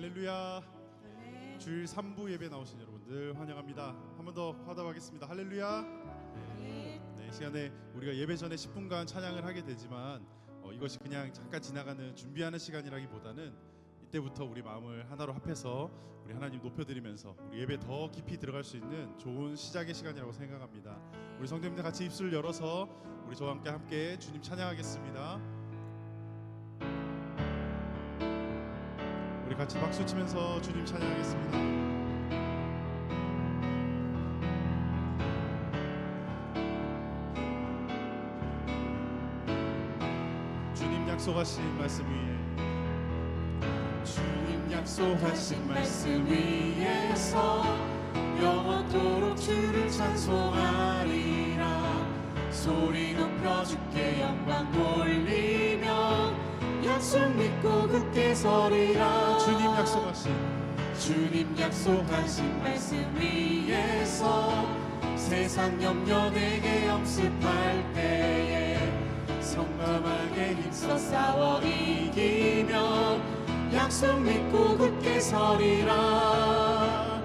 할렐루야. 주일 3부 예배 나오신 여러분들 환영합니다. 한 번 더 화답하겠습니다. 할렐루야. 네, 이 시간에 우리가 예배 전에 10분간 찬양을 하게 되지만 어, 이것이 그냥 잠깐 지나가는 준비하는 시간이라기보다는 이때부터 우리 마음을 하나로 합해서 우리 하나님 높여드리면서 우리 예배 더 깊이 들어갈 수 있는 좋은 시작의 시간이라고 생각합니다. 우리 성도님들 같이 입술 열어서 우리 저와 함께 함께 주님 찬양하겠습니다. 우리 같이 박수 치면서 주님 찬양하겠습니다. 약속하신 말씀 위에. 주님 약속하신 말씀 위에서 영원토록 주를 찬송하리라. 소리 높여 주께 영광 돌리며 약속 믿고 굳게 서리라. 주님 약속하신 주님 약속하신 말씀 위에서 세상 염려 내게 염습할 때에 성감하게 힘써 싸워 이기며 약속 믿고 굳게 서리라.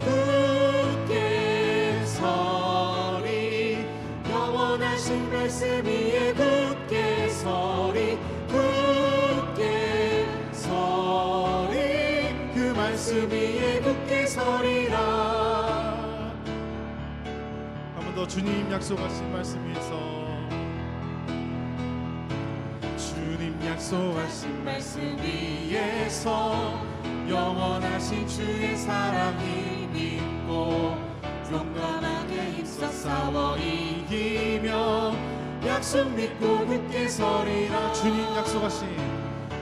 굳게 서리 영원하신 말씀 위에 굳게 서리 말씀 위에 굳게 서리라. 한 번 더 주님 약속하신 말씀 위에서 주님 약속하신 말씀 위에서 영원하신 주의 사랑이 믿고 용감하게 힘써 싸워 이기며 약속 믿고 굳게 서리라. 주님 약속하신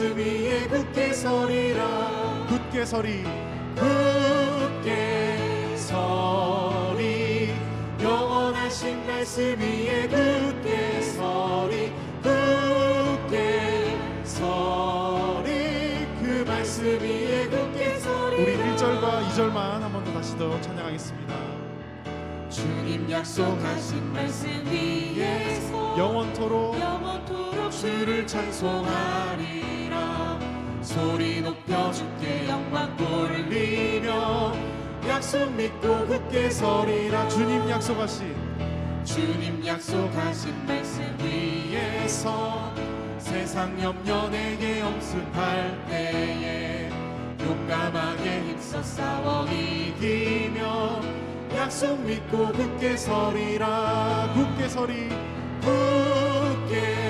말씀 위에 굳게 서리라. 굳게 서리. 굳게 서리. 영원하신 말씀 위에 굳게 서리. 굳게 서리. 그 말씀 위에 굳게 서리. 우리 1절과 2절만 한 번 더 다시 더 찬양하겠습니다. 주님 약속하신 말씀 위에서 영원토록 영원토록 주를 찬송하리라. 소리 높여 주께 영광 돌리며 약속 믿고 굳게 서리라. 주님 약속하신 주님 약속하신 말씀 위에서 세상 염려 내게 엄습할 때에 용감하게 힘써 싸워 이기며 약속 믿고 굳게 서리라. 굳게 서리 굳게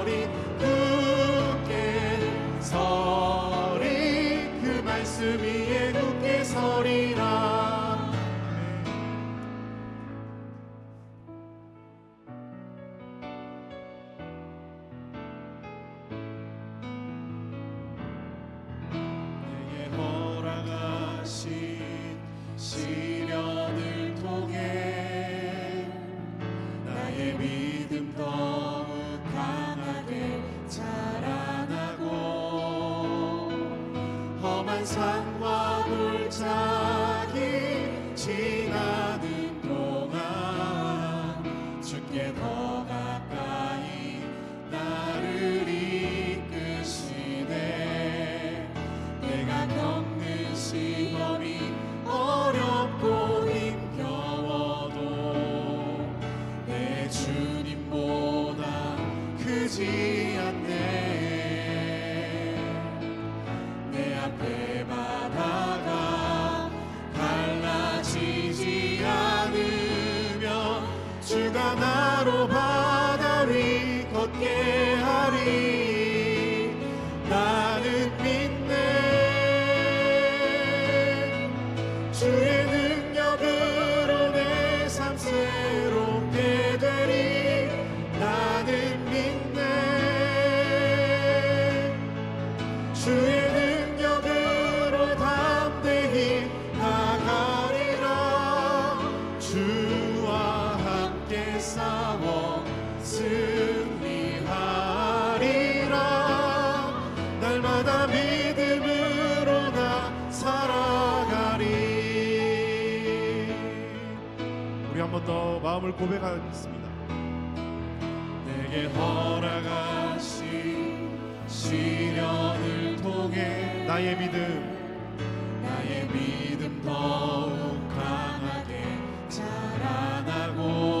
산과 골짜기 지나는 동안 주께 더 싸워 승리하리라. 날마다 믿음으로 나 살아가리. 우리 한 번 더 마음을 고백하겠습니다. 내게 허락하신 시련을 통해 나의 믿음 나의 믿음 더욱 강하게 자라나고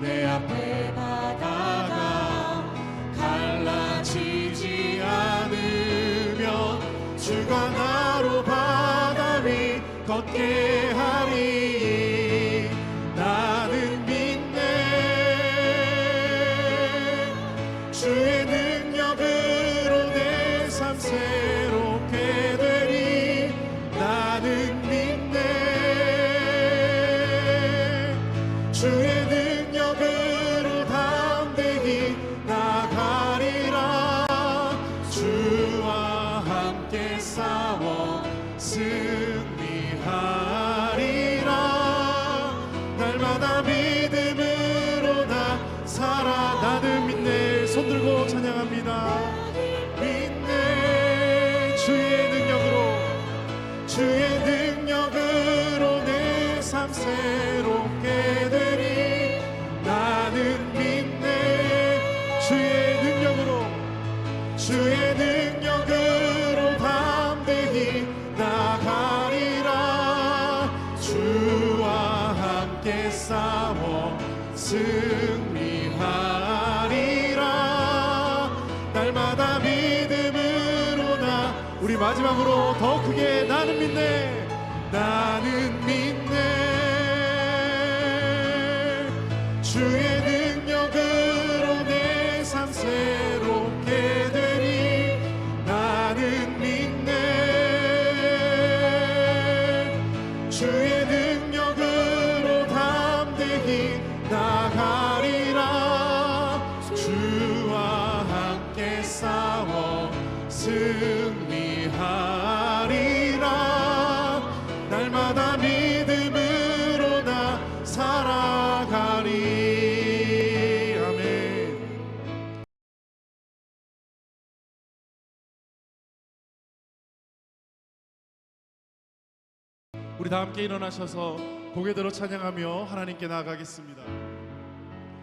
내 앞에 바다가 갈라지지 않으며 주가 나로 바다 위 걷게 하리 승리하리라. 날마다 믿음으로 나 살아 나는 믿네. 손 들고 찬양합니다. 믿네. 주의 능력으로 주의 능력으로 내 삶 새롭 승리하리라. 날마다 믿음으로 나 우리 마지막으로 더 크게 나는 믿네. 나는 믿네. 주의 능 우리 다 함께 일어나셔서 고개 들어 찬양하며 하나님께 나아가겠습니다.